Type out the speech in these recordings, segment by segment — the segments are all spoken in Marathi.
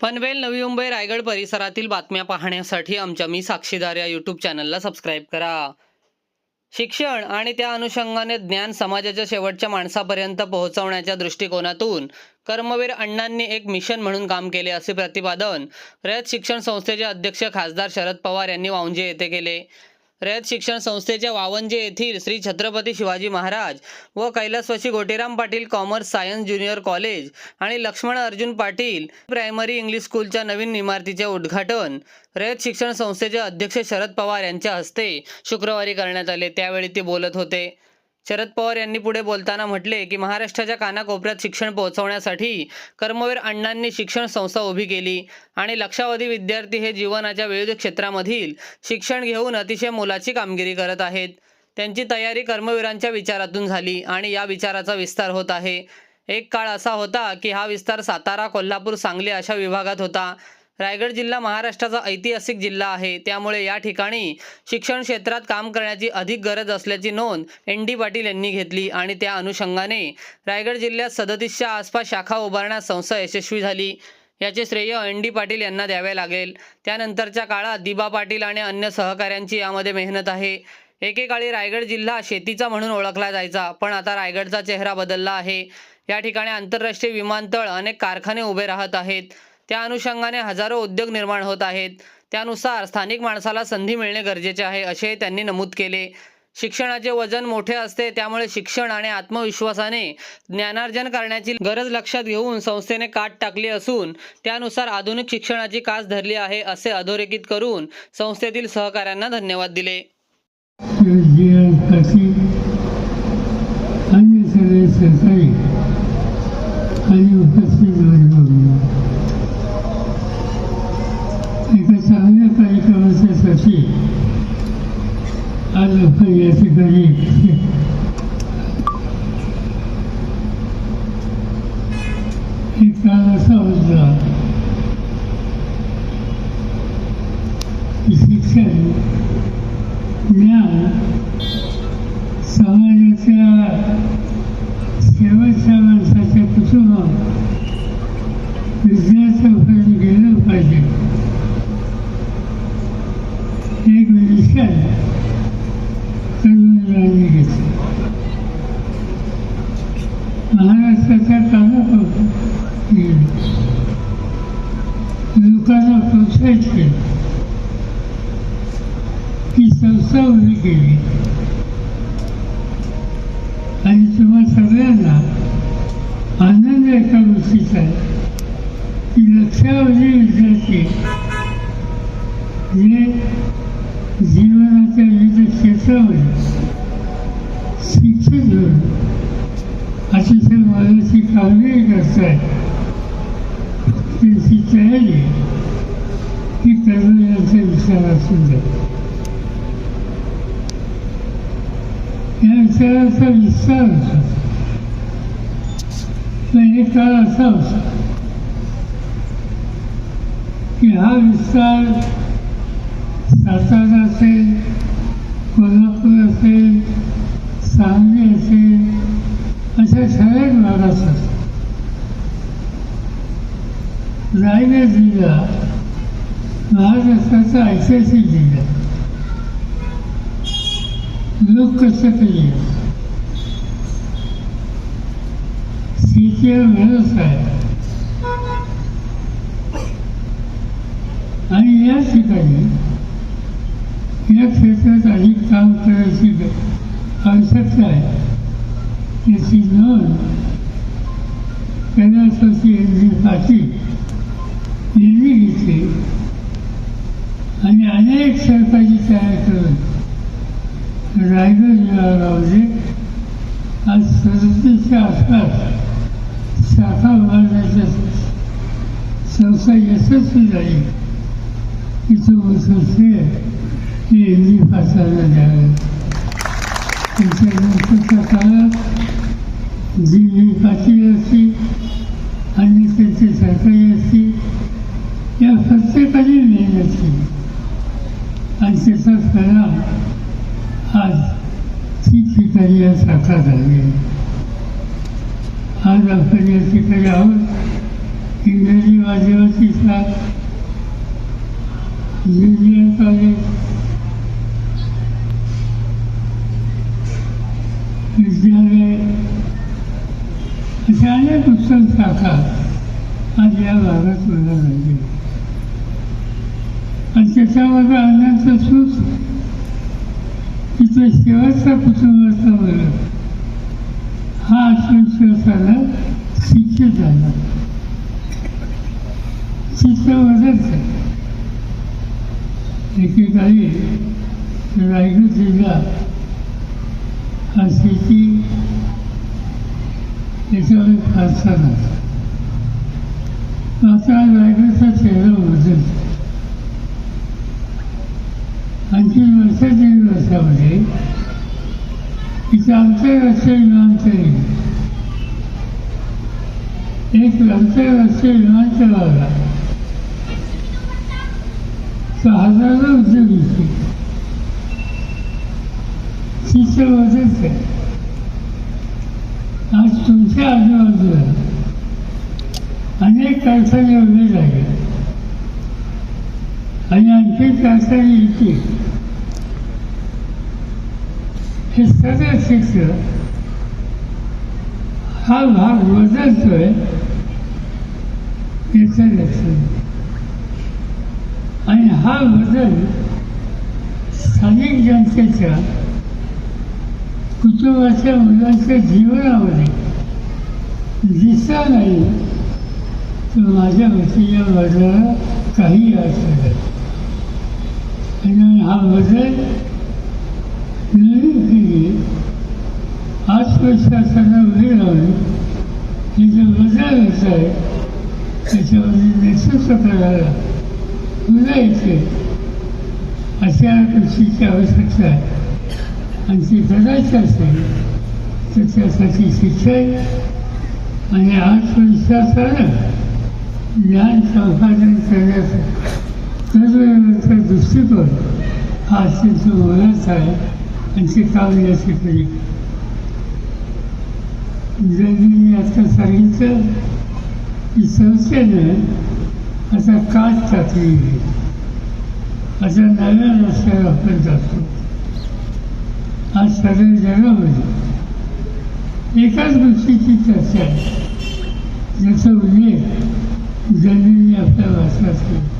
पनवेल नवी मुंबई रायगड परिसरातील बातम्या पाहण्यासाठी आमच्या मी साक्षीदार या यूट्यूब चॅनलला सबस्क्राईब करा. शिक्षण आणि त्या अनुषंगाने ज्ञान समाजाच्या शेवटच्या माणसापर्यंत पोहोचवण्याच्या दृष्टिकोनातून कर्मवीर अण्णांनी एक मिशन म्हणून काम केले असे प्रतिपादन रयत शिक्षण संस्थेचे अध्यक्ष खासदार शरद पवार यांनी वाऊंजे येथे केले. रयत शिक्षण संस्थेच्या वावंजे येथील श्री छत्रपती शिवाजी महाराज व कैलासवासी Goteram Patil commerce science junior college आणि लक्ष्मण अर्जुन पाटील प्रायमरी इंग्लिश स्कूलच्या नवीन इमारतीचे उद्घाटन रयत शिक्षण संस्थेचे अध्यक्ष शरद पवार यांच्या हस्ते शुक्रवारी करण्यात आले. त्यावेळी ते बोलत होते. शरद पवार यांनी पुढे बोलताना म्हटले की महाराष्ट्राच्या कानाकोपऱ्यात शिक्षण पोहोचवण्यासाठी कर्मवीर अण्णांनी शिक्षण संस्था उभी केली आणि लक्षावधी विद्यार्थी हे जीवनाच्या विविध क्षेत्रामधील शिक्षण घेऊन अतिशय मोलाची कामगिरी करत आहेत. त्यांची तयारी कर्मवीरांच्या विचारातून झाली आणि या विचाराचा विस्तार होत आहे. एक काळ असा होता की हा विस्तार सातारा कोल्हापूर सांगली अशा विभागात होता. रायगड जिल्हा महाराष्ट्राचा ऐतिहासिक जिल्हा आहे. त्यामुळे या ठिकाणी शिक्षण क्षेत्रात काम करण्याची अधिक गरज असल्याची नोंद एन डी पाटील यांनी घेतली आणि त्या अनुषंगाने रायगड जिल्ह्यात सदतीसच्या आसपास शाखा उभारण्यास संस्था यशस्वी झाली. याचे श्रेय एन डी पाटील यांना द्यावे लागेल. त्यानंतरच्या काळात दिबा पाटील आणि अन्य सहकाऱ्यांची यामध्ये मेहनत आहे. एकेकाळी रायगड जिल्हा शेतीचा म्हणून ओळखला जायचा पण आता रायगडचा चेहरा बदलला आहे. या ठिकाणी आंतरराष्ट्रीय विमानतळ अनेक कारखाने उभे राहत आहेत. त्या अनुषंगाने हजारो उद्योग निर्माण होत आहेत. त्यानुसार स्थानिक माणसाला संधी मिळणे गरजेचे आहे असे त्यांनी नमूद केले. शिक्षणाचे वजन मोठे असते त्यामुळे शिक्षण आणि आत्मविश्वासाने ज्ञानार्जन करण्याची गरज लक्षात घेऊन संस्थेने काट टाकली असून त्यानुसार आधुनिक शिक्षणाची कास धरली आहे असे अधोरेखित करून संस्थेतील सहकाऱ्यांना धन्यवाद दिले. अन्य कार्यक्रमाच्यासाठी आज या ठिकाणी. एक काळ असा होता की शिक्षण ज्ञान समाजाच्या शेवटच्या माणसाच्या कुटुंबात विद्यार्थ्यापर्यंत गेलं पाहिजे. केली आणि तुम्हा सगळ्यांना आनंद एका गोष्टीचा आहे. की लक्षावधी विद्यार्थी जे जीवनाच्या विविध क्षेत्रामध्ये शिक्षित होऊन अतिशय मनाची कामगिरी करत करतात त्यांची तयारी ही कर्मचाऱ्यांच्या विचारातून जाते या विचाराचा विस्तार होता काळ असा होता की हा विस्तार सातारा असेल कोल्हापूर असेल सांगली असेल अशा सगळ्याच भागात होता रायगड जिल्हा महाराष्ट्राचा ऐतिहासिक जिल्हा लोक कसं केले शेतीवर व्यवसाय आणि या ठिकाणी या क्षेत्रात अधिक काम करायची आवश्यकता आहे. याची नोंद कैलासवासी एन जी पाटील यांनी घेतली. आणि अनेक सरकारी तयार करून रायगड विभागामध्ये आज सदतीसच्या आसपास शाखा उभारण्याच्या संस्था यशस्वी झाली तिचं मोठं हे हिंदी भाषाला द्यावे त्याच्यानंतरच्या काळात दिल्ली पाटील असतील आणि त्यांचे सरकारी असतील या प्रत्येकाने मेहनत केली आणि त्याचा परिणाम आज ठिकठिकाणी या शाखा झाली. आज आपण या ठिकाणी आहोत. इंग्रजी माध्यमाची शाळा ज्युनियर कॉलेज विद्यालय अशा अनेक उत्तम शाखा आज या भागात मला पाहिजे आणि त्याच्यामध्ये अनंत सुख तिचा शेवटचा कुटुंबाचा वर्ग हा आत्मविश्वासाला शिक्षित झाला. चित्र बदलतं एकेकाळी रायगड जिल्हा हा शेती याच्यावर फारसा नव्हता आता रायगडचा चेहरा बदलतो अंतिम वर्षाच्या दिवसामध्ये तिचं आंतरराष्ट्रीय विमानतळ एक आंतरराष्ट्रीय विमानतळाला हजारो उद्योग येतील चित्र बदलते आज तुमच्या आजूबाजूला अनेक कारखाने उभे लागले आणि आणखी असं येईल की हे सगळं शिक्षण हा भाग बदलतोय याचं लक्षण आणि हा बदल स्थानिक जनतेच्या कुटुंबाच्या मुलांच्या जीवनामध्ये दिसला नाही तर माझ्या वतीच्या बदलाला काही अर्थ नाही आणि हा बदल नवीन पिढी आत्मविश्वासानं उभी राहून हे जे बदल होत आहे त्याच्यामध्ये नेतृत्व करायला मुलं येते अशा कृषीची आवश्यकता आहे. आणि ती करायची असेल तर त्यासाठी शिक्षण आणि आत्मविश्वासानं ज्ञान संपादन करण्यासाठी दृष्टिकोन हा अत्यंत मोलाचा आहे आणि ते काम यासाठी जर मी आता सांगितलं की संस्थेनं आता काच टाकली आहे. आता नव्या रस्त्यावर आपण जातो आज सगळ्या जगामध्ये एकाच गोष्टीची चर्चा आहे ज्याचा उल्लेख जननी आपल्या वाचनात केला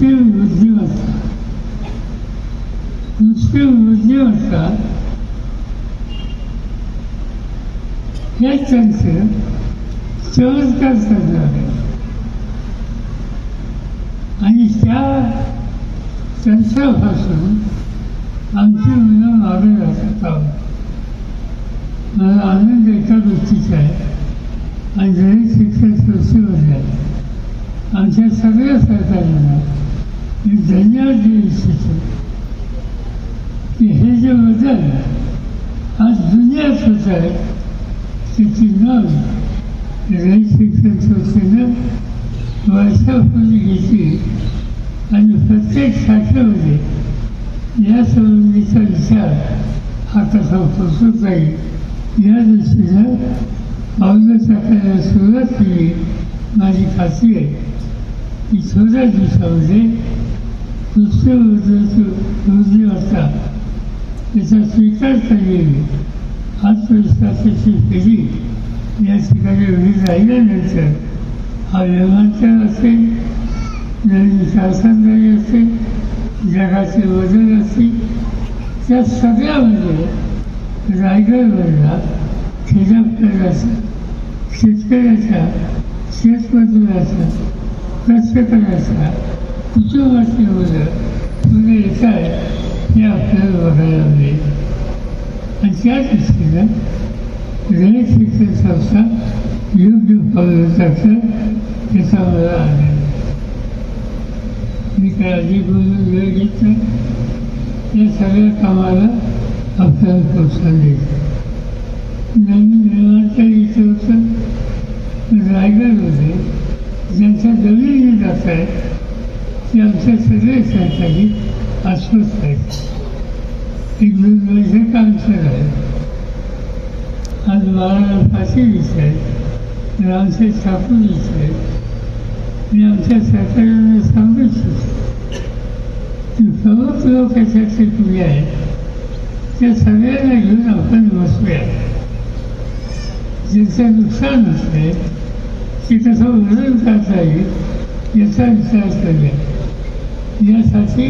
कृत्रिम बुद्धिमत्ता कृत्रिम बुद्धिमत्ता हे त्यांचे चमत्कार साधणार आणि त्या तंत्रापासून आमची मुलं मागे राहतात आहोत मला आनंद एका गोष्टीचा आहे आणि जरी शिक्षण संस्थेमध्ये आमच्या सगळ्या सहकार्यांना मी धन्यवाद देऊ इच्छितो की हे जे बदल आज दुनियात होत आहे त्याची नोंद रयत शिक्षण संस्थेनं वर्षापूर्वी घेतली आणि प्रत्येक शाखेमध्ये या संबंधीचा विचार हा कसा पोचत जाईल या दृष्टीनं पावलं टाकायला सुरुवात केली. माझी खात्री आहे की थोड्या दिवसामध्ये कृष्ण असता त्याचा स्वीकार केलेली आत्मविश्वासाची फेरी या ठिकाणी उभी राहिल्यानंतर हा व्यवहार असेल नवीन शासनदारी असेल जगाचे बदल असतील त्या सगळ्यामध्ये रायगडवरला खेड्यापाड्याचा शेतकऱ्याच्या शेतमजुराचा कष्टकऱ्याचा कुटुंबाची मुलं मुलं येत आहे हे आपल्याला बघायला मिळेल. आणि त्या दृष्टीनं रयत शिक्षण संस्था योग्य पावलं टाकतं याचा मला आनंद मी काय अधिक बोलून वेळ घेत नाही या सगळ्या कामाला आपल्याला प्रोत्साहन द्यायचं नवीन विमानतळ इथं होतं. रायगडमध्ये ज्यांच्या जमिनी जात आहेत ते आमच्या सगळे सहकारी अस्वस्थ आहेत एक कॅन्सर आहे आज बाळाला फाशी विषय रामसे आमचे छापून मी आमच्या सरकारला सांगूच की प्रमुख लोक याच्यातले तुम्ही आहेत त्या सगळ्यांना घेऊन आपण बसूया ज्याचं नुकसान होतंय की कसं वर्णन करता येईल याचा विचार करूया यासाठी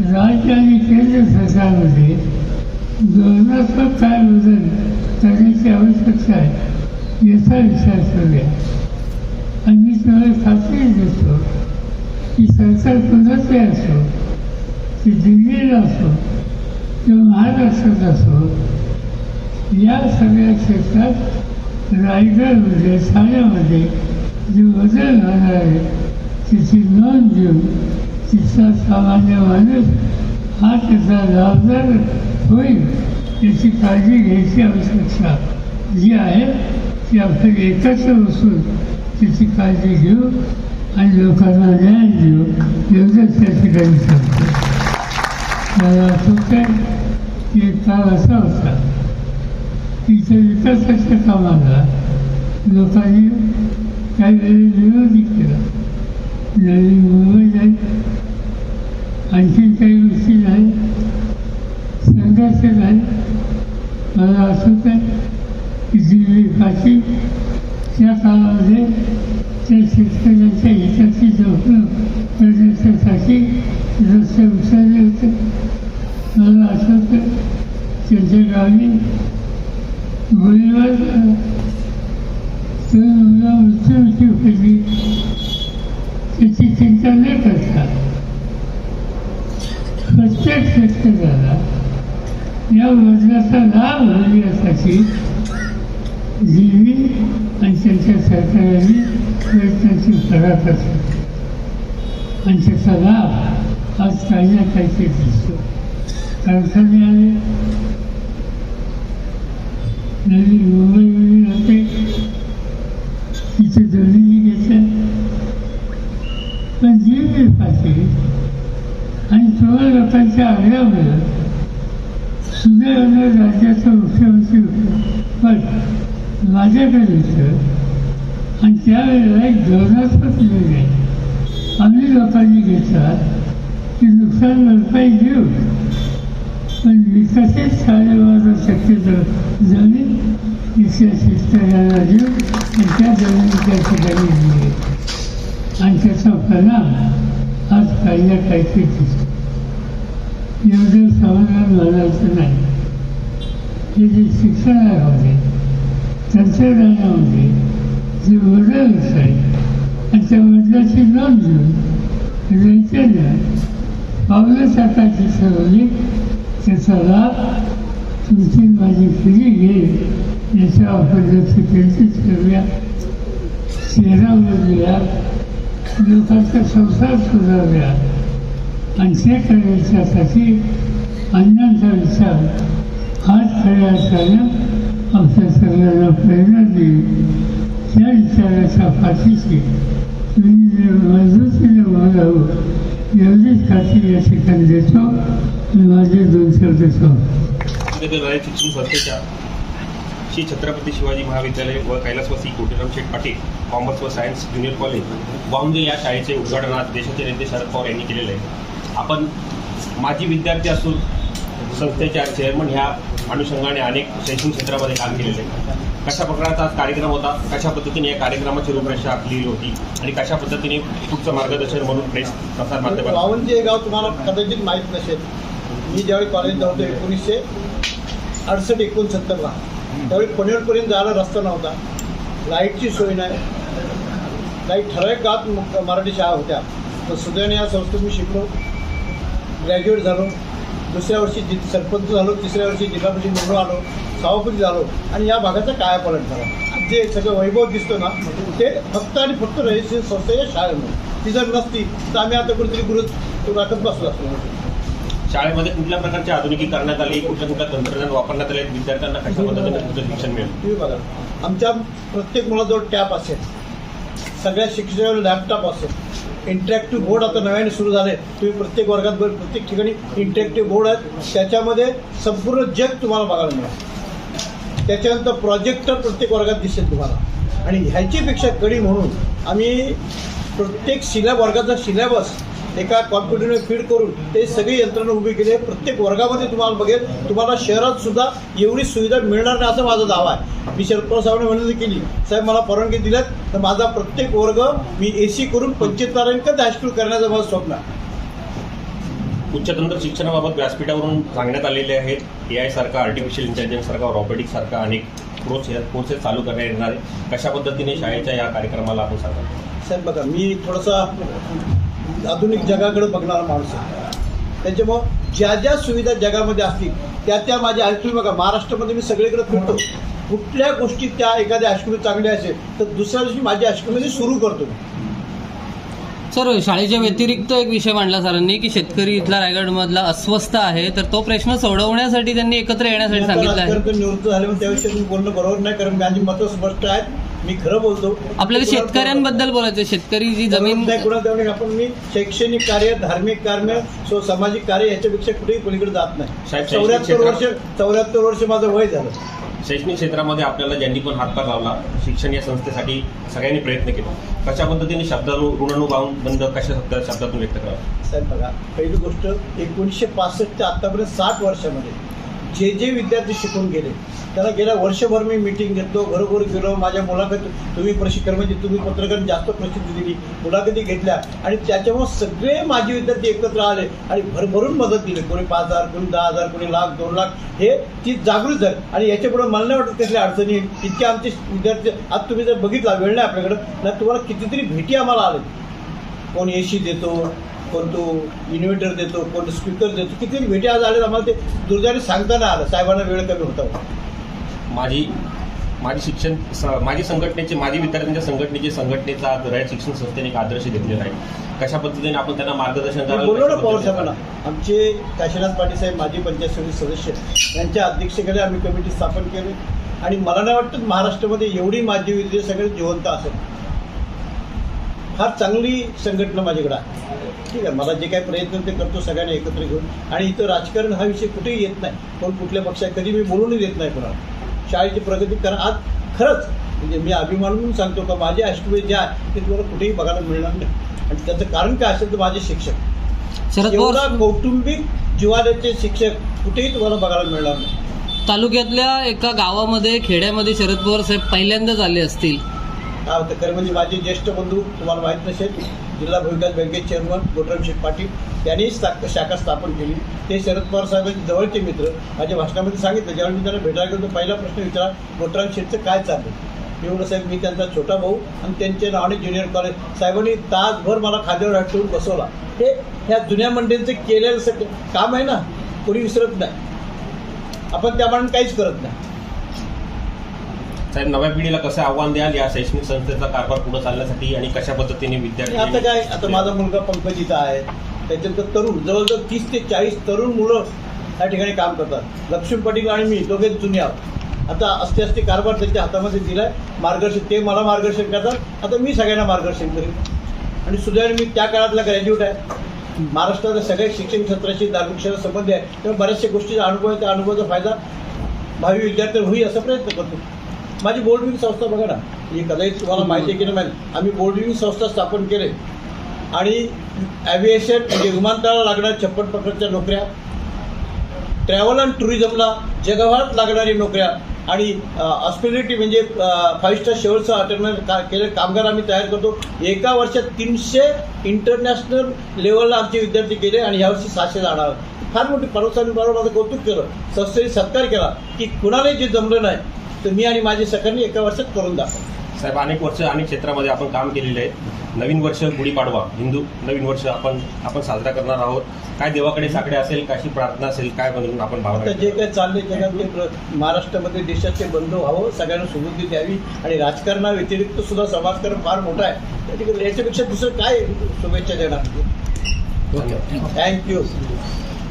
राज्य आणि केंद्र सरकारमध्ये धोरणात्मक काय बदल करण्याची आवश्यकता आहे याचा विचार करूया. आणि मी तुम्हाला खात्री देतो की सरकार कुणाचे असो की दिल्लीला असो किंवा महाराष्ट्रात असो या सगळ्या क्षेत्रात रायगडमध्ये ठाण्यामध्ये जे बदल होणार आहे त्याची नोंद घेऊन तिचा सामान्य माणूस हा त्याचा जबाबदार होईल याची काळजी घ्यायची आवश्यकता जी आहे ती आपण एकत्र बसून त्याची काळजी घेऊ आणि लोकांना न्याय देऊ एवढंच त्या ठिकाणी सांगतो मला आठवतं की एक काळ असा होता तिच्या विकासाच्या कामाला लोकांनी काही वेळी विरोधी केला नवी मुंबई जाईल आणखीन काही गोष्टी नाही संघर्ष आहे मला आठवत आहे की दिल्ली काशी त्या काळामध्ये त्या शेतकऱ्यांच्या हिताची जोखीम करण्याच्यासाठी रस्ते उचलले होते मला आठवतं त्यांच्या गावी गोळीबार तर मुलं मृत्यूमुखी होती त्याची चिंता न करता प्रत्येक शेतकऱ्याला या योजनेचा लाभ होईल यासाठी जीवी आणि त्यांच्या सरकारांनी प्रयत्नाची करत असतात आणि त्याचा लाभ आज काही ना काहीतरी दिसतो कारखाने आले नवी मुंबईमध्ये होते तिथे जमिनी घेतल्या पण जी पाहिजे आणि थोड्या लोकांच्या आग्रह मिळत सुदैवानं राज्याचा मुख्यमंत्री पण माझ्याकडे होतं आणि त्यावेळेला एक धोरणात्मक निर्णय आम्ही लोकांनी घेतला की नुकसान भरपाई देऊ पण विकसित शाळेवर शक्यता जमीन इथल्या शेतकऱ्याला देऊ आणि त्या जमिनी त्या ठिकाणी दिली आणि त्याचा परिणाम आज काही ना काहीतरी दिसतो एवढं समाधान मानायचं नाही हे जे शिक्षणामध्ये तंत्रज्ञानामध्ये जे बदल होत आणि त्या बदलाची नोंद घेऊन रयतेनं पावलं टाकायची ठरवली त्याचा लाभ तुमची माझी पिढी घेईल याच्या आपण लक्ष केंद्रित करूया चेहरा बदलूया लोकांचा संसार सुधारूया आणि ते करण्यासाठी अण्णांचा विचार हाच खऱ्या अर्थानं आमच्या सगळ्यांना प्रेरणा देईल त्या विचाराच्या पाठीशी तुम्ही मजबूतीने उभं राहू एवढीच खात्री या ठिकाणी देतो. आणि माझे दोन शब्द सांगतो शिक्षण संस्थेच्या श्री छत्रपती शिवाजी महाविद्यालय व कैलासवासी कोटीराम शेठ पाटील कॉमर्स व सायन्स ज्युनियर कॉलेज वांगे या शाळेचे उद्घाटन आज देशाचे नेते शरद पवार यांनी केलेले आहे. आपण माजी विद्यार्थी असून संस्थेच्या चेअरमन ह्या अनुषंगाने अनेक शैक्षणिक क्षेत्रामध्ये काम केलेले कशा प्रकारचा आज कार्यक्रम होता? कशा पद्धतीने या कार्यक्रमाची रूपरेषा आखली होती? आणि कशा पद्धतीने पुढचं मार्गदर्शन म्हणून प्रेस प्रसार माध्यमात रावणजी हे गाव तुम्हाला कदाचित माहीत नसेल. मी ज्यावेळी कॉलेज होतो एकोणीसशे अडसष्ट एकोणसत्तरला त्यावेळी पनवेलपर्यंत जायला रस्ता नव्हता. लाईटची सोय नाही. काही ठराविक गावात मराठी शाळा होत्या. तर सुदैवाने या संस्थेत मी शिकलो. ग्रॅज्युएट झालो दुसऱ्या वर्षी जि सरपंच झालो तिसऱ्या वर्षी जिल्हा परिषद निवडून आलो सभापती झालो आणि या भागाचा कायापालट झाला. जे सगळं वैभव दिसतो ना ते फक्त आणि फक्त रजिस्ट्रेशन संस्थेच्या शाळेमुळे ती जर नसती तर आम्ही आता कुठेतरी गुरु राखत बसलो असतो. शाळेमध्ये कुठल्या प्रकारचे आधुनिकीकरणात आले कुठल्या कुठल्या तंत्रज्ञान वापरण्यात आले विद्यार्थ्यांना कशा पद्धतीने शिक्षण मिळेल? तुम्ही बघा. आमच्या प्रत्येक मुलाजवळ टॅप असेल. सगळ्या शिक्षणावर लॅपटॉप असेल इंटरॅक्टिव्ह बोर्ड आता नव्याने सुरू झाले. तुम्ही प्रत्येक वर्गात प्रत्येक ठिकाणी इंटरॅक्टिव्ह बोर्ड आहेत. त्याच्यामध्ये संपूर्ण जग तुम्हाला बघायला मिळेल. त्याच्यानंतर प्रोजेक्टर प्रत्येक वर्गात दिसेल तुम्हाला. आणि ह्याच्यापेक्षा कडी म्हणून आम्ही प्रत्येक सिलॅब वर्गाचा सिलेबस एका कॉम्प्युटरने फीड करून ते सगळी यंत्रणा उभी केली आहे. प्रत्येक वर्गामध्ये तुम्हाला बघेल तुम्हाला शहरात सुद्धा एवढी सुविधा मिळणार नाही असा माझा दावा आहे. मी शरद पवार साहेबांनी विनंती केली साहेब मला परवानगी दिल्यात तर माझा प्रत्येक वर्ग मी ए सी करून पंचवीस हायस्कूल करण्याचं माझं स्वप्न आहे. उच्चतंत्र शिक्षणाबाबत व्यासपीठावरून सांगण्यात आलेले आहेत ए आय सारखा आर्टिफिशियल इंटेलिजन्स सारखा रॉबोटिक्स सारखा अनेक प्रोसेस प्रोसेस चालू करण्यात येणार आहे कशा पद्धतीने शाळेच्या या कार्यक्रमाला आपण सांगा साहेब बघा मी थोडासा आधुनिक जगाकडे बघणारा माणूस आहे. त्याच्यामुळं ज्या ज्या सुविधा जगामध्ये असतील त्या त्या माझ्या हायस्कूल बघा महाराष्ट्रामध्ये मी सगळीकडे फिरतो. कुठल्या गोष्टी त्या एखाद्या हायस्कूल चांगल्या असेल तर दुसऱ्या दिवशी माझ्या हायस्कूलमध्ये सुरू करतो. सर शाळेच्या व्यतिरिक्त एक विषय मांडला सरांनी की शेतकरी इथला रायगडमधला अस्वस्थ आहे तर तो प्रश्न सोडवण्यासाठी त्यांनी एकत्र येण्यासाठी सांगितलं आहे. निवृत्त झाले त्याविषयी तुम्ही बोलणं बरोबर नाही कारण माझी मतं स्पष्ट आहेत मी खरं बोलतो. आपल्याला शेतकऱ्यांबद्दल बोलायचं. शेतकरी जी जमीन नाही. आपण मी शैक्षणिक कार्य धार्मिक कार्य सो सामाजिक कार्य याच्यापेक्षा कुठेही पलीकडे जात नाही. साहेब, शैक्षणिक चौऱ्याहत्तर वर्ष चौऱ्याहत्तर वर्ष माझं वय झालं. शैक्षणिक क्षेत्रामध्ये आपल्याला ज्यांनी पण हातभार लावला शिक्षण या संस्थेसाठी सगळ्यांनी प्रयत्न केला. कशा पद्धतीने शब्द ऋणानुभाव बंद कशा शब्द शब्दातून व्यक्त करावा? साहेब बघा पहिली गोष्ट एकोणीसशे पासष्ट ते आतापर्यंत साठ वर्षामध्ये जे जे विद्यार्थी शिकून गेले त्याला गेल्या वर्षभर मी मिटिंग घेतलो घरोघर गेलो माझ्या मुलाखत तुम्ही प्रशिक्षण म्हणजे तुम्ही पत्रकार जास्त प्रसिद्धी दिली मुलाखती घेतल्या आणि त्याच्यामुळे सगळे माझे विद्यार्थी एकत्र आले आणि भरभरून मदत दिली. कोणी पाच हजार कोणी दहा हजार कोणी लाख दोन लाख हे ती जागृत झाली. आणि याच्यापुढे मला नाही वाटत कसल्या अडचणी इतके आमचे विद्यार्थी आज तुम्ही जर बघितला वेळ नाही आपल्याकडं ना तुम्हाला कितीतरी भेटी आम्हाला आले कोण ए सी देतो कोण तो इन्व्हर्टर देतो कोण स्पीकर देतो किती भेटी आज आले आम्हाला ते दुर्दैवाने सांगता नाही आलं. साहेबांना वेळ कमी होता. माझी माझी शिक्षण माझी संघटनेचे माझी विद्यार्थ्यांच्या संघटनेचे संघटनेचा आज रयत शिक्षण संस्थेने एक आदर्श घेतलेला आहे. कशा पद्धतीने आपण त्यांना मार्गदर्शन कशा पवार साहेबांना आमचे काशीनाथ पाटील साहेब माजी पंचायत समिती सदस्य यांच्या अध्यक्षतेखाली आम्ही कमिटी स्थापन केली. आणि मला नाही वाटतं महाराष्ट्रामध्ये एवढी माझी विद्यार्थी सगळे जिवंत असेल. फार चांगली संघटना माझ्याकडे आहे. ठीक आहे मला जे काही प्रयत्न ते करतो सगळ्यांना एकत्र घेऊन. आणि इथं राजकारण हा विषय कुठेही येत नाही. कोण कुठल्या पक्षात कधी मी बोलूनही देत नाही कोणाला. शाळेची प्रगती कारण आज खरंच म्हणजे मी अभिमान म्हणून सांगतो का माझे अष्टवे जे आहे ते तुम्हाला कुठेही बघायला मिळणार नाही. आणि त्याचं कारण काय असेल तर माझे शिक्षक. शरद एवढा कौटुंबिक जिवाल्याचे शिक्षक कुठेही तुम्हाला बघायला मिळणार नाही. तालुक्यातल्या एका गावामध्ये खेड्यामध्ये शरद पवार साहेब पहिल्यांदाच आले असतील. काय होतं खरं म्हणजे माझे ज्येष्ठ बंधू तुम्हाला माहीत नसेल जिल्हा भूविकास बँकेचे चेअरमन गोटराम पाटील त्यांनी शाखा स्थापन केली. ते शरद पवार साहेबांचे जवळचे मित्र. माझ्या भाषणामध्ये सांगितलं ज्यावेळी मी त्यांना भेटायला गेलो तो पहिला प्रश्न विचारा गोटराम शेठचं काय चाललं एवढं साहेब मी त्यांचा छोटा भाऊ आणि त्यांचे नावाने ज्युनियर कॉलेज साहेबांनी तासभर मला खाद्यावर हात ठेवून बसवला. हे ह्या जुन्या मंडळींचं केलेलं सगळं काम आहे ना कोणी विसरत नाही. आपण त्याप्रमाणे काहीच करत नाही. साहेब नव्या पिढीला कसं आव्हान द्याल? या शैक्षणिक संस्थेचा कारभार पुढे चालण्यासाठी आणि कशा पद्धतीने विद्यार्थी आता काय आता माझा मुलगा पंकजीचा आहे. त्याच्यानंतर तरुण जवळजवळ तीस ते चाळीस तरुण मुलं या ठिकाणी काम करतात. लक्ष्मी पाटील आणि मी दोघेच जुने आहोत आता असते असते कारभार त्यांच्या हातामध्ये दिलाय. मार्गदर्शन ते मला मार्गदर्शन करतात. आता मी सगळ्यांना मार्गदर्शन करेन. आणि सुदैवाने मी त्या काळातला ग्रॅज्युएट आहे. महाराष्ट्राच्या सगळ्या शिक्षण क्षेत्राशी धार्मिक संबंध आहे. त्यामुळे बऱ्याचशा गोष्टीचा अनुभव आहे. त्या अनुभवाचा फायदा भावी विद्यार्थ्यांना होईल असा प्रयत्न करतो. माझी बोर्ड विंग संस्था बघा ना. ही कदाचित तुम्हाला माहिती आहे की नाही माहिती. आम्ही बोर्ड विंग संस्था स्थापन केले. आणि ॲव्हिएशन म्हणजे विमानतळाला लागणाऱ्या छप्पन प्रकारच्या नोकऱ्या ट्रॅव्हल अँड टुरिझमला जगभरात लागणारी नोकऱ्या आणि हॉस्पिटॅलिटी म्हणजे फाईव्ह स्टार शेवटचं अटेंडमेंट का केले कामगार आम्ही तयार करतो. एका वर्षात तीनशे इंटरनॅशनल लेवलला आमचे विद्यार्थी गेले आणि यावर्षी सहाशे जाणार. फार मोठी पर्वसाने बरोबर माझं कौतुक केलं. संस्थेने सत्कार केला की कुणालाही जे जमलं नाही तर मी आणि माझे सहकर्मी एका वर्षात करून दाखव. साहेब अनेक वर्ष अनेक क्षेत्रामध्ये आपण काम केलेले आहे. नवीन वर्ष गुढीपाडवा हिंदू नवीन वर्ष आपण आपण साजरा करणार आहोत. काय देवाकडे साकडे असेल कशी प्रार्थना असेल काय म्हणून आपण भावना आता जे काही चालले जगात ते प्र- महाराष्ट्रामध्ये देशाचे बंधू व्हावं सगळ्यांना सुबुद्धी द्यावी आणि राजकारणाव्यतिरिक्त सुद्धा समाजकारण फार मोठा आहे. त्याच्याकडे याच्यापेक्षा दुसरं काय शुभेच्छा देणार? ओके. थँक्यू